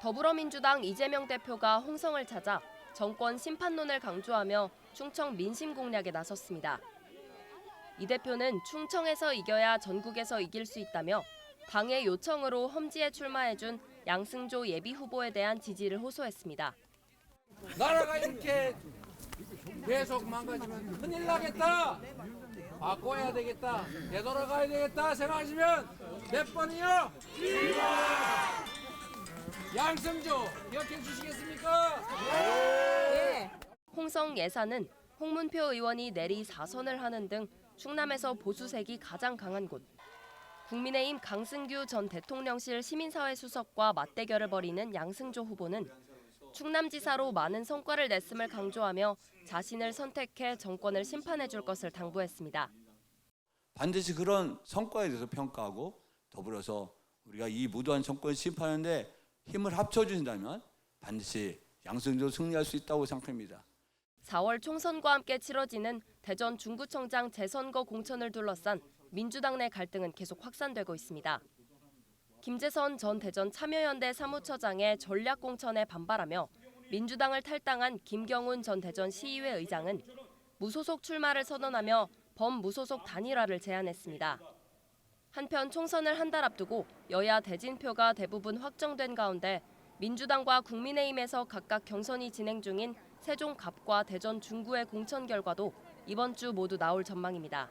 더불어민주당 이재명 대표가 홍성을 찾아 정권 심판론을 강조하며 충청 민심 공략에 나섰습니다. 이 대표는 충청에서 이겨야 전국에서 이길 수 있다며 당의 요청으로 험지에 출마해준 양승조 예비 후보에 대한 지지를 호소했습니다. 나라가 이렇게 계속 망가지면 큰일 나겠다. 바꿔야 되겠다. 되돌아가야 되겠다 생각하시면 몇 번이요? 양승조 기억해 주시겠습니까? 홍성 예산은 홍문표 의원이 내리 4선을 하는 등 충남에서 보수색이 가장 강한 곳. 국민의힘 강승규 전 대통령실 시민사회 수석과 맞대결을 벌이는 양승조 후보는 충남지사로 많은 성과를 냈음을 강조하며 자신을 선택해 정권을 심판해 줄 것을 당부했습니다. 반드시 그런 성과에 대해서 평가하고 더불어서 우리가 이 무도한 정권을 심판하는데 힘을 합쳐준다면 반드시 양승조 승리할 수 있다고 생각합니다. 4월 총선과 함께 치러지는 대전 중구청장 재선거 공천을 둘러싼 민주당 내 갈등은 계속 확산되고 있습니다. 김재선 전 대전 참여연대 사무처장의 전략 공천에 반발하며 민주당을 탈당한 김경훈 전 대전 시의회 의장은 무소속 출마를 선언하며 범무소속 단일화를 제안했습니다. 한편 총선을 한 달 앞두고 여야 대진표가 대부분 확정된 가운데 민주당과 국민의힘에서 각각 경선이 진행 중인 세종 갑과 대전 중구의 공천 결과도 이번 주 모두 나올 전망입니다.